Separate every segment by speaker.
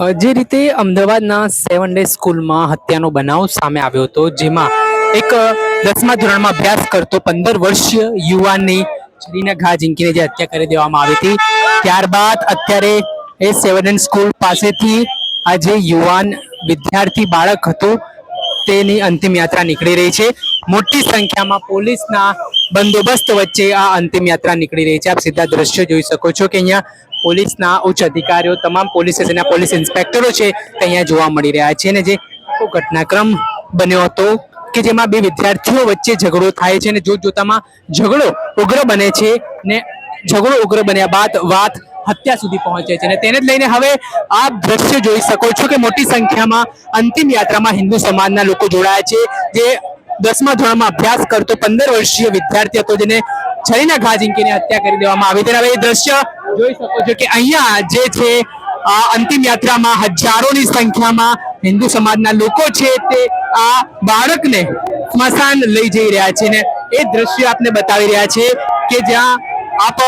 Speaker 1: જે રીતે અમદાવાદના સેવન ડે સ્કૂલમાં હત્યાનો બનાવ સામે આવ્યો હતો, જેમાં એક દસમા ધોરણમાં અભ્યાસ કરતો પંદર વર્ષીય યુવાનની છરીના ઘા ઝીંકીને જે હત્યા કરી દેવામાં આવી હતી. ત્યારબાદ અત્યારે એ સેવન ડે સ્કૂલ પાસેથી આ જે યુવાન વિદ્યાર્થી બાળક હતો, તેની અંતિમ યાત્રા નીકળી રહી છે. મોટી સંખ્યામાં પોલીસના બંદોબસ્ત વચ્ચે આ અંતિમ યાત્રા નીકળી રહી છે. આપ સીધા દ્રશ્યો જોઈ શકો છો કે અહીંયા પોલીસના ઉચ્ચ અધિકારીઓ, તમામ પોલીસ સ્ટેશનના પોલીસ ઇન્સ્પેક્ટરો છે તે અહીંયા જોવા મળી રહ્યા છે અને જે ઘટનાક્રમ બન્યો હતો કે જેમાં બે વિદ્યાર્થીઓ વચ્ચે ઝઘડો થાય છે અને જોત જોતામાં ઝઘડો ઉગ્ર બને છે ને ઝઘડો ઉગ્ર બન્યા બાદ વાત હત્યા સુધી પહોંચે છે અને તેને જ લઈને હવે આ દ્રશ્ય જોઈ શકો છો કે મોટી સંખ્યામાં અંતિમ યાત્રામાં હિન્દુ સમાજના લોકો જોડાયા છે જે દસમા ધોરણમાં અભ્યાસ કરતો પંદર વર્ષીય વિદ્યાર્થી હતો જેને છરીના ઘા ઝીંકીને હત્યા કરી દેવામાં આવી. ત્યારે એ દ્રશ્ય જોઈ શકો છો કે અહીંયા જે છે, આ અંતિમ યાત્રામાં હજારોની સંખ્યામાં હિન્દુ સમાજના લોકો છે તે આ બાળકને સ્મશાન લઈ જઈ રહ્યા છે ને એ દ્રશ્ય આપને બતાવી રહ્યા છે કે જ્યાં આપ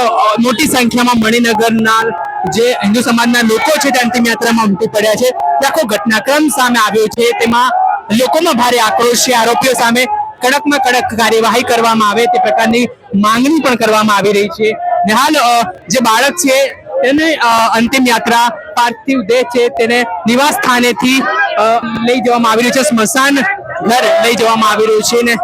Speaker 1: મોટી સંખ્યામાં મણિનગરના જે હિન્દુ સમાજના લોકો છે તે અંતિમ યાત્રામાં ઉમટી પડ્યા છે. તે આખો ઘટનાક્રમ સામે આવ્યો છે. તેમાં લોકોમાં ભારે આક્રોશ છે. આરોપીઓ સામે કડકમાં કડક કાર્યવાહી કરવામાં આવે, તે પ્રકારની માંગણી પણ કરવામાં આવી રહી છે. ને હાલ જે બાળક છે, તેને અંતિમ યાત્રા પાર્થિવ દેહ છે, તેને નિવાસ સ્થાનેથી લઈ જવામાં આવી રહ્યું છે. સ્મશાન ઘર લઈ જવામાં આવી રહ્યું છે. ને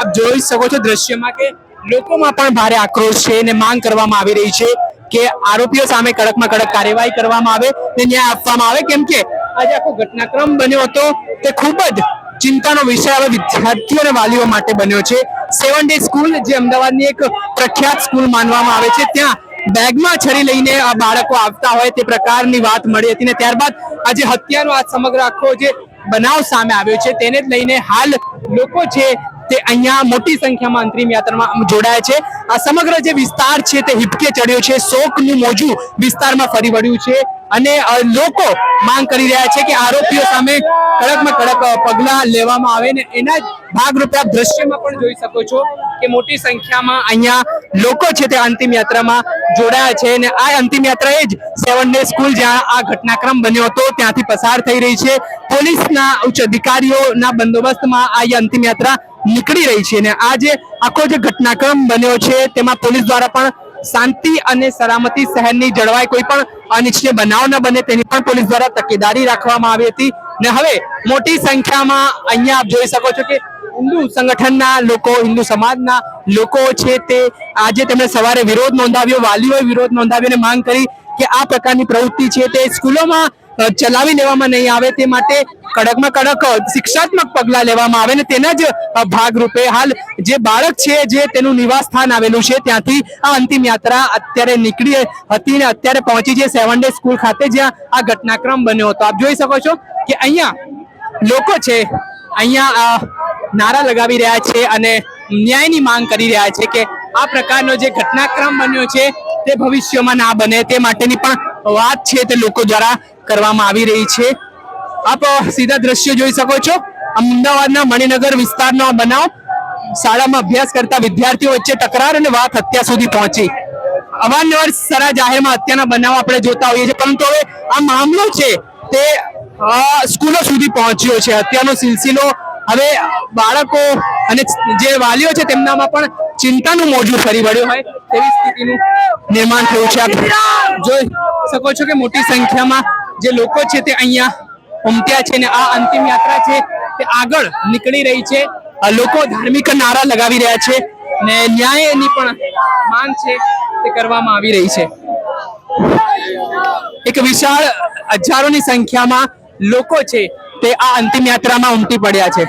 Speaker 1: આપ જોઈ શકો છો દ્રશ્યમાં કે લોકોમાં પણ ભારે આક્રોશ છે ને માંગ કરવામાં આવી રહી છે કે આરોપીઓ સામે કડકમાં કડક કાર્યવાહી કરવામાં આવે ને ન્યાય આપવામાં આવે. કેમ કે આજે આખો ઘટનાક્રમ બન્યો હતો. તે ખૂબ જ ચિંતાનો વિષય હવે વિદ્યાર્થીઓ અને વાલીઓ માટે બન્યો છે. સેવન ડે સ્કૂલ જે અમદાવાદની એક પ્રખ્યાત સ્કૂલ માનવામાં આવે છે, ત્યાં બેગમાં છરી લઈને આ બાળકો આવતા હોય તે પ્રકારની વાત મળી હતી ને ત્યારબાદ આજે હત્યાનો આ સમગ્ર આખો જે બનાવ સામે આવ્યો છે, તેને જ લઈને હાલ લોકો છે તે અહીંયા મોટી સંખ્યામાં અંતરિમ યાત્રામાં જોડાયા છે. આ સમગ્ર જે વિસ્તાર છે તે હિપકે ચડ્યો છે. શોકનું મોજું વિસ્તારમાં ફરી વળ્યું છે. અને લોકો માંગ કરી રહ્યા છે કે આરોપીઓ સામે કડકમાં કડક પગલાં લેવામાં આવે ને એના ભાગરૂપે આપ દ્રશ્યમાં પણ જોઈ શકો છો કે મોટી સંખ્યામાં અહીંયા લોકો છે તે અંતિમ યાત્રામાં જોડાયા છે અને આ અંતિમ યાત્રા એ જ સેવન ડે સ્કૂલ જ્યાં આ ઘટનાક્રમ બન્યો હતો, ત્યાંથી પસાર થઈ રહી છે. પોલીસના ઉચ્ચ અધિકારીઓના બંદોબસ્તમાં આ અંતિમ યાત્રા નીકળી રહી છે અને આ જે આખો જે ઘટનાક્રમ બન્યો છે તેમાં પોલીસ દ્વારા પણ શાંતિ અને સલામતી શહેરની જળવાય કોઈ પણ અનિચ્છનીય બનાવ ન બને તેની પણ પોલીસ દ્વારા તકેદારી રાખવામાં આવી હતી. ને હવે મોટી સંખ્યામાં અહીંયા આપ જોઈ શકો છો કે હિન્દુ સંગઠનના લોકો, હિન્દુ સમાજના લોકો છે તે આજે તેમણે સવારે વિરોધ નોંધાવ્યો, વાલીઓએ વિરોધ નોંધાવ્યો અને માંગ કરી કે આ પ્રકારની પ્રવૃત્તિ છે તે સ્કૂલોમાં ચલાવી લેવામાં નહીં આવે તે માટે કડકમાં કડક શિક્ષાત્મક પગલાં લેવામાં આવે ને તેના જ ભાગરૂપે હાલ જે બાળક છે, જે તેનું નિવાસ સ્થાન આવેલું છે, ત્યાંથી આ અંતિમ યાત્રા અત્યારે નીકળી હતી ને અત્યારે પહોંચી છે સેવન ડે સ્કૂલ ખાતે જ્યાં આ ઘટનાક્રમ બન્યો હતો. આપ જોઈ શકો છો કે અહીંયા લોકો છે, અહીંયા નારા લગાવી રહ્યા છે અને ન્યાયની માંગ કરી રહ્યા છે કે આ પ્રકારનો જે ઘટનાક્રમ બન્યો છે તે ભવિષ્યમાં ના બને તે માટેની પણ વાત છે તે લોકો દ્વારા કરવામાં આવી રહી છે. આપ સીધા દ્રશ્યો જોઈ શકો છો. અમદાવાદના મણિનગર વિસ્તારનો બનાવ. શાળામાં અભ્યાસ કરતા વિદ્યાર્થીઓ વચ્ચે તકરાર અને વાત હત્યા સુધી પહોંચી. અવારનવાર સરા જાહેરમાં હત્યાના બનાવ આપણે જોતા હોઈએ છીએ. પરંતુ હવે આ મામલો છે તે સ્કૂલો સુધી પહોંચ્યો છે. હત્યાનો સિલસિલો હવે બાળકો અને જે વાલીઓ છે તેમનામાં પણ ચિંતાનું મોજું ફરી વળ્યું હોય તેવી સ્થિતિનું નિર્માણ થયું છે. આપ જોઈ શકો છો કે મોટી સંખ્યામાં જે લોકો છે તે અહીંયા ઉમટ્યા છે ને આ અંતિમ યાત્રા છે તે આગળ નીકળી રહી છે. લોકો ધાર્મિક નારા લગાવી રહ્યા છે ને ન્યાયની પણ માંગ છે તે કરવામાં આવી રહી છે. એક વિશાળ હજારોની સંખ્યામાં લોકો છે તે આ અંતિમ યાત્રામાં ઉમટી પડ્યા છે.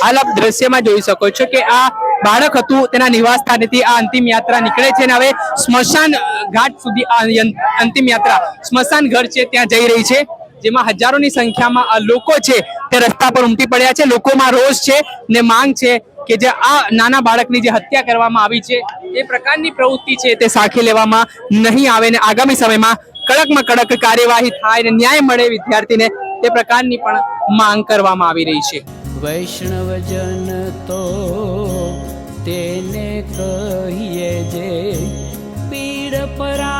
Speaker 1: હાલ આપ દ્રશ્યમાં જોઈ શકો છો કે આ બાળક હતું, તેના નિવાસ સ્થાનેથી આ અંતિમ યાત્રા નીકળે છે અને હવે સ્મશાન ઘાટ સુધી અંતિમ યાત્રા, સ્મશાન ઘર છે, ત્યાં જઈ રહી છે, જેમાં હજારોની સંખ્યામાં આ લોકો છે, તે રસ્તા પર ઉમટી પડ્યા છે, લોકોમાં રોષ છે ને માંગ છે કે જે આ નાના બાળકની જે હત્યા કરવામાં આવી છે, એ પ્રકારની પ્રવૃત્તિ છે, તે સાખી લેવામાં નહીં આવે ને આગામી સમયમાં કડકમાં કડક કાર્યવાહી થાય ને ન્યાય મળે વિદ્યાર્થીને, તે પ્રકારની પણ માંગ કરવામાં આવી રહી છે.
Speaker 2: વૈષ્ણવજન તો કહીએ જે પીડ પરા